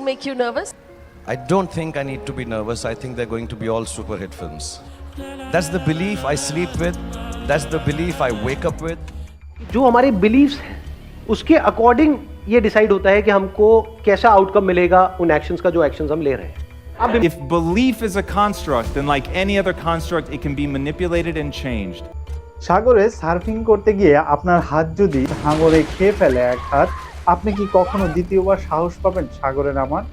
make you nervous? I don't think I need to be nervous. I think they're going to be all super hit films. That's the belief I sleep with. That's the belief I wake up with. जो हमारे beliefs हैं उसके according ये decide होता है कि हमको कैसा आउटकम मिलेगा उन एक्शंस का जो एक्शंस हम ले रहे हैं अब If belief is a construct, then like any other construct, it can be manipulated and changed. সাগরে সার্ফিং করতে গিয়ে আপনার হাত যদি হাঙরে খেয়ে ফেলে এক হাত আপনি কি কখনো দ্বিতীয়বার সাহস পাবেন? সাগরে নামার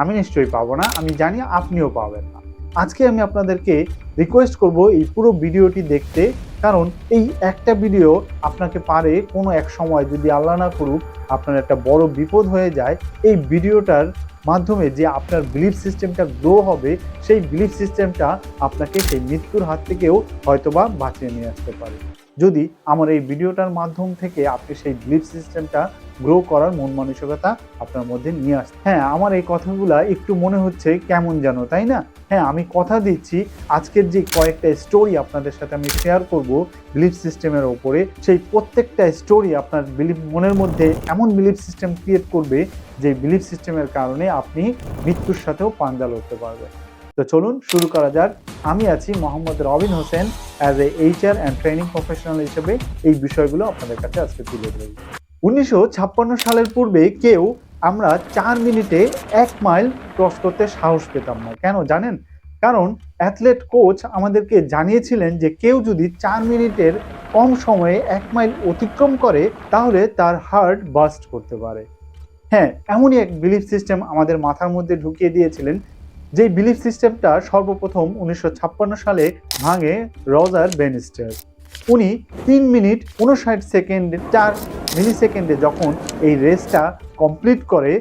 আমি নিশ্চয়ই পাবো না। আমি জানি আপনিও পাবেন না। আজকে আমি আপনাদেরকে রিকোয়েস্ট করব এই পুরো ভিডিওটি দেখতে। কারণ এই একটা ভিডিও আপনাকে পারে কোনো এক সময় যদি আল্লাহ না করুক, আপনার একটা বড় বিপদ হয়ে যায়। এই ভিডিওটার মাধ্যমে যে আপনার বিলিফ সিস্টেমটা গ্রো হবে, সেই বিলিফ সিস্টেমটা আপনাকে সেই মৃত্যুর হাত থেকেও হয়তোবা বাঁচিয়ে নিয়ে আসতে পারে। যদি আমার এই ভিডিওটার মাধ্যম থেকে আপনি সেই বিলিফ সিস্টেমটা গ্রো করার মন মানসিকতা আপনার মধ্যে নিয়ে আসতে হ্যাঁ আমার এই কথাগুলো একটু মনে হচ্ছে কেমন যেন, তাই না? হ্যাঁ আমি কথা দিচ্ছি, আজকের যে কয়েকটা স্টোরি আপনাদের সাথে আমি শেয়ার করব বিলিফ সিস্টেমের ওপরে, সেই প্রত্যেকটা স্টোরি আপনার বিলিফ মনের মধ্যে এমন বিলিফ সিস্টেম ক্রিয়েট করবে যে বিলিফ সিস্টেমের কারণে আপনি মৃত্যুর সাথেও পাঞ্জা লড়তে পারবেন। তো চলুন শুরু করা যাক। আমি আছি Mohammad Robin Hossain as a HR and training professional হিসেবে এই বিষয়গুলো আপনাদের কাছে আজকে তুলে ধরি উনিশশো ছাপ্পান্ন সালের পূর্বে কেউ আমরা চার মিনিটে এক মাইল ক্রস করতে সাহস পেতাম না। কেন জানেন? কারণ অ্যাথলেট কোচ আমাদেরকে জানিয়েছিলেন যে কেউ যদি চার মিনিটের কম সময়ে এক মাইল অতিক্রম করে, তাহলে তার হার্ট বাস্ট করতে পারে। হ্যাঁ এমনই এক বিলিফ সিস্টেম আমাদের মাথার মধ্যে ঢুকিয়ে দিয়েছিলেন, যেই বিলিফ সিস্টেমটা সর্বপ্রথম উনিশশো ছাপ্পান্ন সালে ভাঙে রজার বেনিস্টার। উনি তিন মিনিট উনষাট সেকেন্ডে, চার মিলি সেকেন্ডে যখন এই রেসটা কমপ্লিট করে,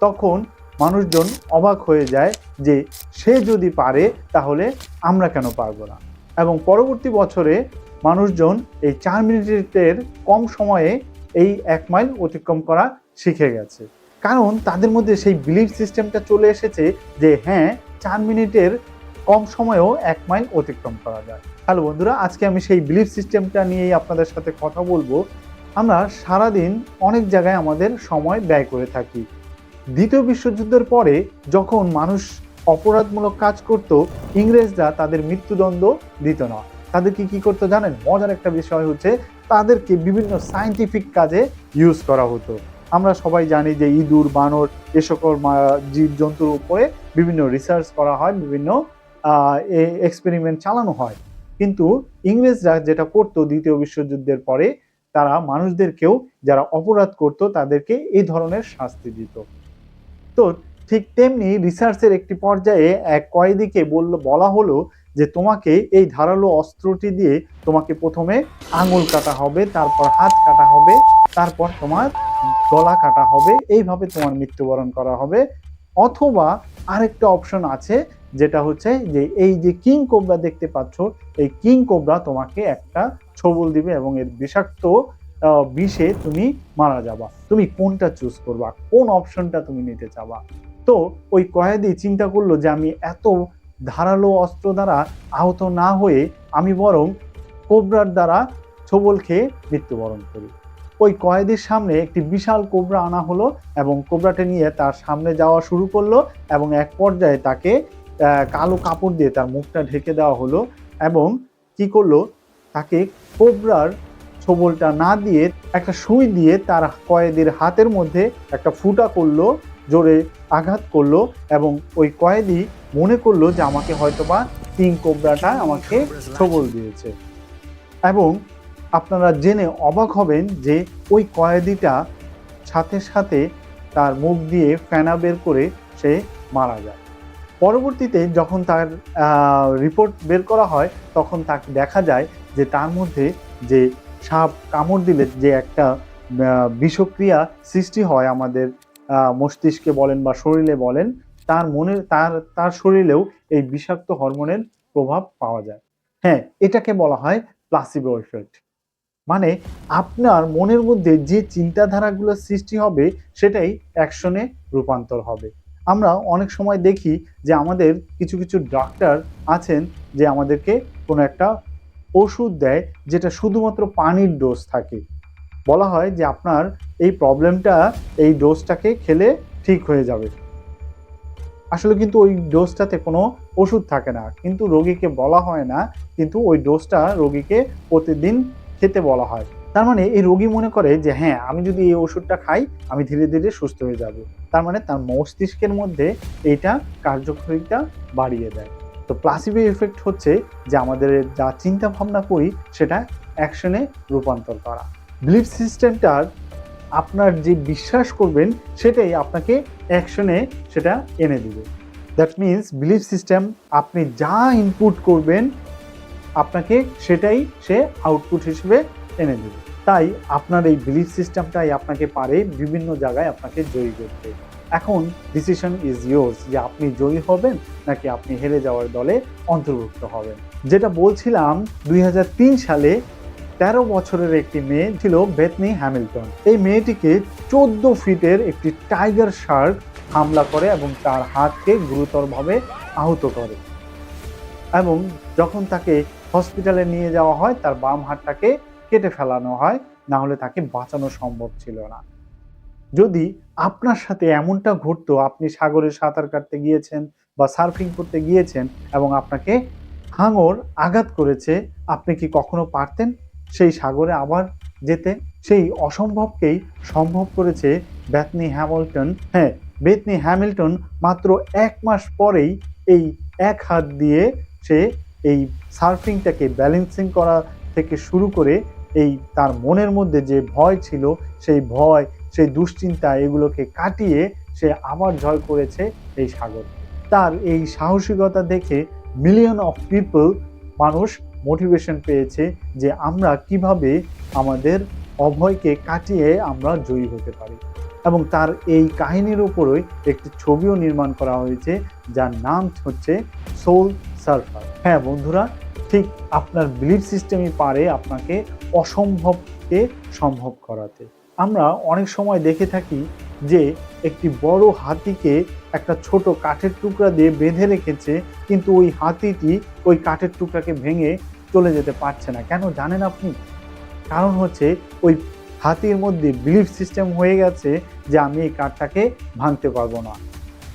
তখন মানুষজন অবাক হয়ে যায় যে সে যদি পারে, তাহলে আমরা কেন পারব না? এবং পরবর্তী বছরে মানুষজন এই চার মিনিটের কম সময়ে এই এক মাইল অতিক্রম করা শিখে গেছে। কারণ তাদের মধ্যে সেই বিলিফ সিস্টেমটা চলে এসেছে যে হ্যাঁ চার মিনিটের কম সময়েও এক মাইল অতিক্রম করা যায়। হ্যালো বন্ধুরা, আজকে আমি সেই বিলিফ সিস্টেমটা নিয়েই আপনাদের সাথে কথা বলব। আমরা সারাদিন অনেক জায়গায় আমাদের সময় ব্যয় করে থাকি। দ্বিতীয় বিশ্বযুদ্ধের পরে যখন মানুষ অপরাধমূলক কাজ করত, ইংরেজরা তাদের মৃত্যুদণ্ড দিত না। তাদেরকে কি করতো জানেন? মজার একটা বিষয় হচ্ছে, তাদেরকে বিভিন্ন সায়েন্টিফিক কাজে ইউজ করা হতো। আমরা সবাই জানি যে ইঁদুর, বানর, এ সকল জীবজন্তুর উপরে বিভিন্ন রিসার্চ করা হয়, বিভিন্ন এক্সপেরিমেন্ট চালানো হয়। কিন্তু ইংরেজরা যেটা করতো দ্বিতীয় বিশ্বযুদ্ধের পরে, তারা মানুষদেরকেও যারা অপরাধ করত তাদেরকে এই ধরনের শাস্তি দিত। তো ঠিক তেমনি রিসার্চের একটি পর্যায়ে এক কয়েদিকে বলল, বলা হলো যে তোমাকে এই ধারালো অস্ত্রটি দিয়ে তোমাকে প্রথমে আঙুল কাটা হবে, তারপর হাত কাটা হবে, তারপর তোমার গলা কাটা হবে, এইভাবে তোমার মৃত্যুবরণ করা হবে। অথবা আরেকটা অপশন আছে, যেটা হচ্ছে যে এই যে কিং কোবরা দেখতে পাচ্ছ, এই কিং কোবরা তোমাকে একটা ছবল দিবে এবং এর বিষাক্ত বিষে তুমি মারা যাবা। তুমি কোনটা চুজ করবা? কোন অপশনটা তুমি নিতে চাবা? তো ওই কয়েদি চিন্তা করল যে আমি এত ধারালো অস্ত্র দ্বারা আহত না হয়ে আমি বরং কোবরার দ্বারা ছবল খেয়ে মৃত্যুবরণ করি। ওই কয়েদির সামনে একটি বিশাল কোবরা আনা হলো এবং কোবরাটা নিয়ে তার সামনে যাওয়া শুরু করল এবং এক পর্যায়ে তাকে কালো কাপড় দিয়ে তার মুখটা ঢেকে দেওয়া হলো এবং কি করল? তাকে কোবরার ছবলটা না দিয়ে একটা সুই দিয়ে তার কয়েদির হাতের মধ্যে একটা ফুটা করল জোরে আঘাত করল এবং ওই কয়েদি মনে করল যে আমাকে হয়তোবা কিং কোবরাটা আমাকে ছবল দিয়েছে এবং আপনারা জেনে অবাক হবেন যে ওই কয়েদিটা সাথে সাথে তার মুখ দিয়ে ফেনা বের করে সে মারা যায়। পরবর্তীতে যখন তার রিপোর্ট বের করা হয়, তখন তাকে দেখা যায় যে তার মধ্যে যে সাপ কামড় দিলে যে একটা বিষক্রিয়া সৃষ্টি হয় আমাদের মস্তিষ্কে বলেন বা শরীরে বলেন, তার মনে, তার তার শরীরেও এই বিষাক্ত হরমোনের প্রভাব পাওয়া যায়। হ্যাঁ এটাকে বলা হয় প্লাসিবো এফেক্ট মানে আপনার মনের মধ্যে যে চিন্তাধারাগুলো সৃষ্টি হবে, সেটাই অ্যাকশনে রূপান্তর হবে। আমরা অনেক সময় দেখি যে আমাদের কিছু কিছু ডাক্তার আছেন যে আমাদেরকে কোনো একটা ওষুধ দেয় যেটা শুধুমাত্র পানির ডোজ থাকে। বলা হয় যে আপনার এই প্রবলেমটা এই ডোজটাকে খেলে ঠিক হয়ে যাবে। আসলে কিন্তু ওই ডোজটাতে কোনো ওষুধ থাকে না। কিন্তু রোগীকে বলা হয় না, কিন্তু ওই ডোজটা রোগীকে প্রতিদিন খেতে বলা হয়। তার মানে এই রোগী মনে করে যে হ্যাঁ আমি যদি এই ওষুধটা খাই, আমি ধীরে ধীরে সুস্থ হয়ে যাব। তার মানে তার মস্তিষ্কের মধ্যে এইটা কার্যকারিতা বাড়িয়ে দেয়। তো প্লাসিবো এফেক্ট হচ্ছে যে, আমাদের যা চিন্তা ভাবনা করি, সেটা অ্যাকশনে রূপান্তর করা। বিলিফ সিস্টেমটার আপনার যে বিশ্বাস করবেন, সেটাই আপনাকে অ্যাকশনে সেটা এনে দেবে। দ্যাট মিন্স বিলিফ সিস্টেম আপনি যা ইনপুট করবেন আপনাকে সেটাই সে আউটপুট হিসেবে এনে দেবে। তাই আপনার এই বিলিফ সিস্টেমটাই আপনাকে পারে বিভিন্ন জায়গায় আপনাকে জয়ী করতে। এখন ডিসিশন ইজ ইয়োর্স যে আপনি জয়ী হবেন নাকি আপনি হেরে যাওয়ার দলে অন্তর্ভুক্ত হবেন। যেটা বলছিলাম, দুই হাজার তিন সালে তেরো বছরের একটি মেয়ে ছিল বেতনি হ্যামিল্টন এই মেয়েটিকে চোদ্দ ফিটের একটি টাইগার শার্ক হামলা করে এবং তার হাতকে গুরুতরভাবে আহত করে। এবং যখন তাকে হসপিটালে নিয়ে যাওয়া হয়, তার বাম হাতটাকে কেটে ফেলানো হয়, না হলে তাকে বাঁচানো সম্ভব ছিল না। যদি আপনার সাথে এমনটা ঘটতো, আপনি সাগরে সাঁতার কাটতে গিয়েছেন বা সার্ফিং করতে গিয়েছেন এবং আপনাকে হাঙর আঘাত করেছে, আপনি কি কখনো পারতেন? সেই সাগরে আবার যেতে? সেই অসম্ভবকেই সম্ভব করেছে ব্যাথনি হ্যামিল্টন। হ্যাঁ বেথনি হ্যামিল্টন মাত্র এক মাস পরেই এই এক হাত দিয়ে সে এই সার্ফিংটাকে ব্যালেন্সিং করা থেকে শুরু করে এই তার মনের মধ্যে যে ভয় ছিল, সেই ভয়, সেই দুশ্চিন্তা এগুলোকে কাটিয়ে সে আবার জয় করেছে এই সাগর। তার এই সাহসিকতা দেখে মিলিয়ন অফ পিপল মানুষ মোটিভেশন পেয়েছে যে আমরা কীভাবে আমাদের অভয়কে কাটিয়ে আমরা জয়ী হতে পারি। এবং তার এই কাহিনীর উপরই একটি ছবিও নির্মাণ করা হয়েছে যার নাম হচ্ছে সোল সার্ফার হ্যাঁ বন্ধুরা, ঠিক আপনার বিলিফ সিস্টেমই পারে আপনাকে অসম্ভবকে সম্ভব করাতে। আমরা অনেক সময় দেখে থাকি যে একটি বড় হাতিকে একটা ছোট কাঠের টুকরা দিয়ে বেঁধে রেখেছে, কিন্তু ওই হাতিটি ওই কাঠের টুকরাকে ভেঙে চলে যেতে পারছে না। কেন জানেন আপনি? কারণ হচ্ছে ওই হাতির মধ্যে বিলিফ সিস্টেম হয়ে গেছে যে আমি এই কাঠটাকে ভাঙতে পারব না।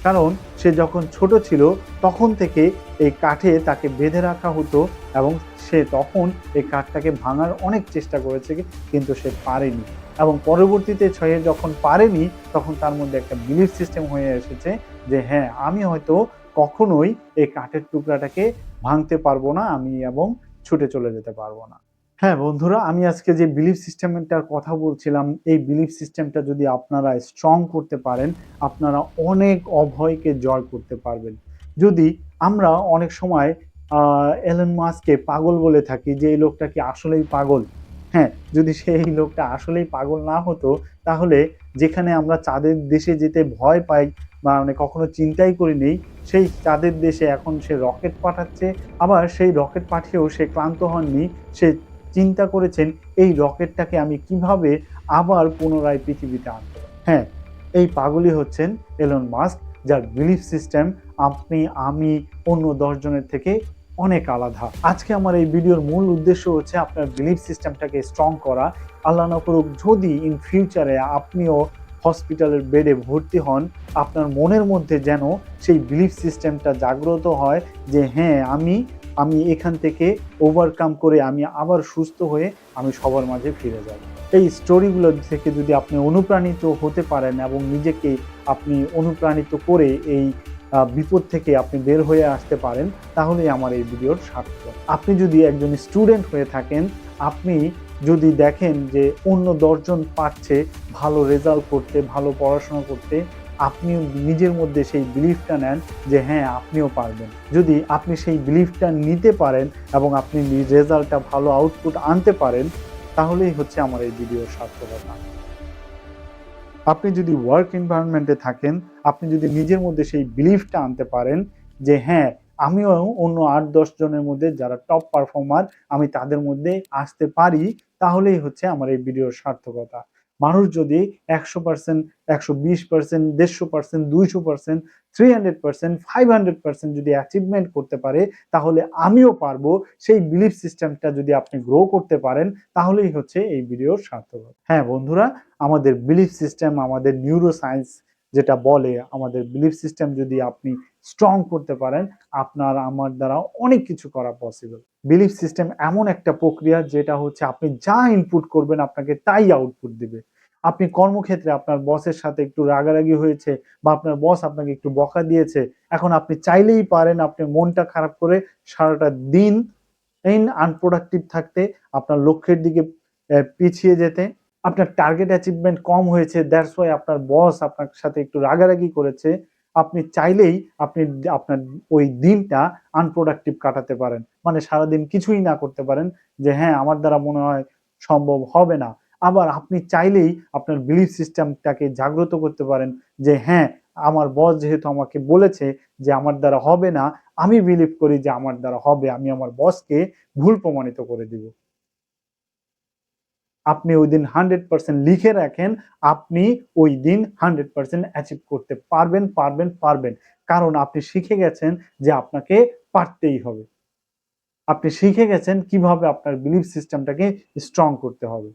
কারণ সে যখন ছোট ছিল, তখন থেকে এই কাঠে তাকে বেঁধে রাখা হতো এবং সে তখন এই কাঠটাকে ভাঙার অনেক চেষ্টা করেছে, কিন্তু সে পারেনি। এবং পরবর্তীতে সে যখন পারেনি, তখন তার মধ্যে একটা বিলিফ সিস্টেম হয়ে এসেছে যে হ্যাঁ আমি হয়তো কখনোই এই কাঠের টুকরাটাকে ভাঙতে পারব না, আমি এবং ছুটে চলে যেতে পারব না। হ্যাঁ বন্ধুরা, আমি আজকে যে বিলিফ সিস্টেমটার কথা বলছিলাম, এই বিলিফ সিস্টেমটা যদি আপনারা স্ট্রং করতে পারেন, আপনারা অনেক অভয়কে জয় করতে পারবেন। যদি আমরা অনেক সময় এলন মাসকে পাগল বলে থাকি, যে এই লোকটা কি আসলেই পাগল? হ্যাঁ যদি সেই লোকটা আসলেই পাগল না হতো, তাহলে যেখানে আমরা চাঁদের দেশে যেতে ভয় পাই বা মানে কখনো চিন্তাই করি করিনি সেই চাঁদের দেশে এখন সে রকেট পাঠাচ্ছে, আবার সেই রকেট পাঠিয়েও সে ক্লান্ত হননি, সে চিন্তা করেছেন, এই রকেটটাকে আমি কীভাবে আবার পুনরায় পৃথিবীতে আনতে হ্যাঁ এই পাগলই হচ্ছেন এলন মাস্ক যার বিলিফ সিস্টেম আপনি, আমি, অন্য দশজনের থেকে অনেক আলাদা। আজকে আমার এই ভিডিওর মূল উদ্দেশ্য হচ্ছে আপনার বিলিফ সিস্টেমটাকে স্ট্রং করা। আল্লাহ না করুক, যদি ইন ফিউচারে আপনিও হসপিটালের বেডে ভর্তি হন, আপনার মনের মধ্যে যেন সেই বিলিফ সিস্টেমটা জাগ্রত হয় যে হ্যাঁ আমি আমি এখান থেকে ওভারকাম করে আমি আবার সুস্থ হয়ে আমি সবার মাঝে ফিরে যাব। এই স্টোরিগুলো থেকে যদি আপনি অনুপ্রাণিত হতে পারেন এবং নিজেকে আপনি অনুপ্রাণিত করে এই বিপদ থেকে আপনি বের হয়ে আসতে পারেন, তাহলেই আমার এই ভিডিওর সার্থক আপনি যদি একজন স্টুডেন্ট হয়ে থাকেন, আপনি যদি দেখেন যে অন্য দশজন পাচ্ছে ভালো রেজাল্ট করতে, ভালো পড়াশোনা করতে, আপনিও নিজের মধ্যে সেই বিলিফটা নেন যে হ্যাঁ আপনিও পারবেন। যদি আপনি সেই বিলিফটা নিতে পারেন এবং আপনি রেজাল্টটা ভালো আউটপুট আনতে পারেন, তাহলেই হচ্ছে আমার এই ভিডিওর সার্থকতা। আপনি যদি ওয়ার্ক এনভায়রনমেন্টে থাকেন, আপনি যদি নিজের মধ্যে সেই বিলিফটা আনতে পারেন যে হ্যাঁ আমিও অন্য আট দশ জনের মধ্যে যারা টপ পারফর্মার আমি তাদের মধ্যে আসতে পারি তাহলেই হচ্ছে আমার এই ভিডিওর সার্থকতা। মানুষ যদি একশো পার্সেন্ট একশো বিশ পার্সেন্ট দেড়শো পার্সেন্ট দুইশো percent three hundred percent five hundred percent যদি অ্যাচিভমেন্ট করতে পারে, তাহলে আমিও পারব সেই বিলিফ সিস্টেমটা যদি আপনি গ্রো করতে পারেন, তাহলেই হচ্ছে এই ভিডিওর সার্থকতা। হ্যাঁ বন্ধুরা, আমাদের বিলিফ সিস্টেম আমাদের নিউরো সায়েন্স যেটা বলে, আমাদের বিলিফ সিস্টেম যদি আপনি স্ট্রং করতে পারেন, আপনার, আমার দ্বারা অনেক কিছু করা পসিবল বিলিফ সিস্টেম এমন একটা প্রক্রিয়া যেটা হচ্ছে আপনি যা ইনপুট করবেন আপনাকে তাই আউটপুট দিবে। আপনি কর্মক্ষেত্রে আপনার বসের সাথে একটু রাগারাগি হয়েছে বা আপনার বস আপনাকে একটু বকা দিয়েছে, এখন আপনি চাইলেই পারেন আপনি মনটা খারাপ করে সারাটা দিন ইন আনপ্রোডাক্টিভ থাকতে, আপনার লক্ষ্যের দিকে পিছিয়ে যেতে। আপনার টার্গেট অ্যাচিভমেন্ট কম হয়েছে দ্যাটস ওয়াই আপনার বস আপনার সাথে একটু রাগারাগি করেছে। আপনি চাইলেই আপনি আপনার ওই দিনটা আনপ্রোডাক্টিভ কাটাতে পারেন। মানে সারাদিন কিছুই না করতে পারেন যে হ্যাঁ আমার দ্বারা মনে হয় সম্ভব হবে না। আবার আপনি চাইলেই আপনার বিলিফ সিস্টেমটাকে জাগ্রত করতে পারেন যে হ্যাঁ আমার বস যেহেতু আমাকে বলেছে যে, আমার দ্বারা হবে না, আমি বিলিভ করি যে, আমার দ্বারা হবে, আমি আমার বসকে ভুল প্রমাণিত করে দিব। আপনি ওই দিন হান্ড্রেড পার্সেন্ট লিখে রাখেন, আপনি ওই দিন হান্ড্রেড পার্সেন্ট অ্যাচিভ করতে পারবেন পারবেন পারবেন। কারণ আপনি শিখে গেছেন যে আপনাকে পারতেই হবে। আপনি শিখে গেছেন কীভাবে আপনার বিলিফ সিস্টেমটাকে স্ট্রং করতে হবে।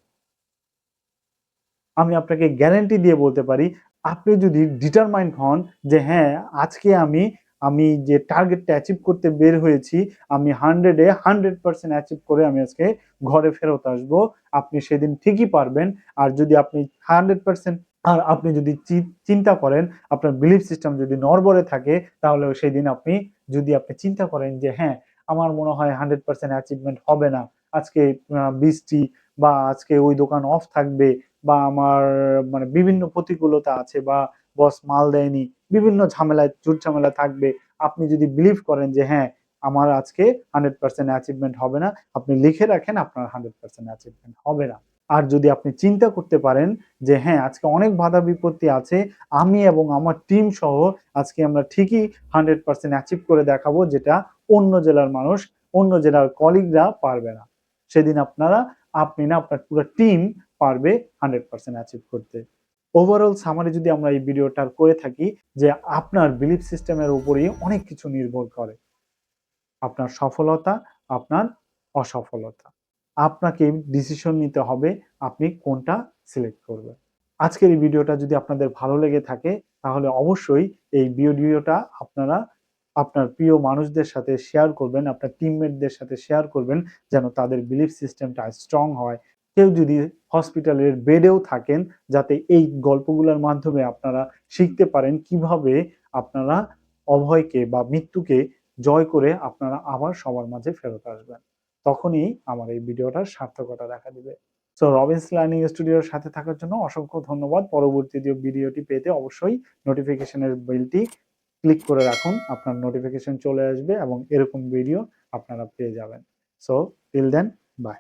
আমি আপনাকে গ্যারান্টি দিয়ে বলতে পারি, আপনি যদি ডিটারমাইন্ড হন যে হ্যাঁ আজকে আমি আমি যে টার্গেটটা অ্যাচিভ করতে বের হয়েছি, আমি হান্ড্রেডে হান্ড্রেড পার্সেন্ট অ্যাচিভ করে আমি আজকে ঘরে ফেরত আসব। আপনি সেদিন ঠিকই পারবেন। আর যদি আপনি হান্ড্রেড পার্সেন্ট আর আপনি যদি চিন্তা করেন, আপনার বিলিফ সিস্টেম যদি নরবরে থাকে, তাহলে সেই দিন আপনি যদি আপনি চিন্তা করেন যে হ্যাঁ আমার মনে হয় হান্ড্রেড পার্সেন্ট অ্যাচিভমেন্ট হবে না। আজকে বৃষ্টি বা আজকে ওই দোকান অফ থাকবে বা আমার মানে বিভিন্ন প্রতিকূলতা আছে বা বস মাল দেয়নি, বিভিন্ন ঝামেলায় চুট ঝামেলা থাকবে। আপনি যদি বিলিভ করেন যে হ্যাঁ আমার আজকে হান্ড্রেড পার্সেন্ট অ্যাচিভমেন্ট হবে না, আপনি লিখে রাখেন আপনার হান্ড্রেড পার্সেন্ট অ্যাচিভমেন্ট হবে না। আর যদি আপনি চিন্তা করতে পারেন যে হ্যাঁ আজকে অনেক বাধা বিপত্তি আছে, আমি এবং আমার টিম সহ আজকে আমরা ঠিকই হান্ড্রেড পার্সেন্ট অ্যাচিভ করে দেখাবো, যেটা অন্য জেলার মানুষ, অন্য জেলার কলিগরা পারবে না। সেদিন আপনারা, আপনি না, আপনার পুরো টিম পারবে হান্ড্রেড পার্সেন্ট অ্যাচিভ করতে। ওভারঅল সামারি যদি আমরা এই ভিডিওটার করে থাকি যে আপনার বিলিফ সিস্টেমের উপরেই অনেক কিছু নির্ভর করে। আপনার সফলতা, আপনার অসফলতা। আপনাকে ডিসিশন নিতে হবে আপনি কোনটা সিলেক্ট করবেন। আজকের এই ভিডিওটা যদি আপনাদের ভালো লেগে থাকে তাহলে অবশ্যই এই ভিডিওটা আপনারা আপনার প্রিয় মানুষদের সাথে শেয়ার করবেন, আপনার টিমমেটদের সাথে শেয়ার করবেন যেন তাদের বিলিফ সিস্টেমটা স্ট্রং হয় কেউ যদি হসপিটালের বেডেও থাকেন, যাতে এই গল্পগুলোর মাধ্যমে আপনারা শিখতে পারেন কীভাবে আপনারা অভয়কে বা মৃত্যুকে জয় করে আপনারা আবার সবার মাঝে ফেরত আসবেন। তখনই আমার এই ভিডিওটার সার্থকতা দেখা দিবে। সো রবিন্স লার্নিং স্টুডিওর সাথে থাকার জন্য অসংখ্য ধন্যবাদ। পরবর্তী যে ভিডিওটি পেতে অবশ্যই নোটিফিকেশনের বেলটি ক্লিক করে রাখুন, আপনার নোটিফিকেশন চলে আসবে এবং এরকম ভিডিও আপনারা পেয়ে যাবেন। So till then by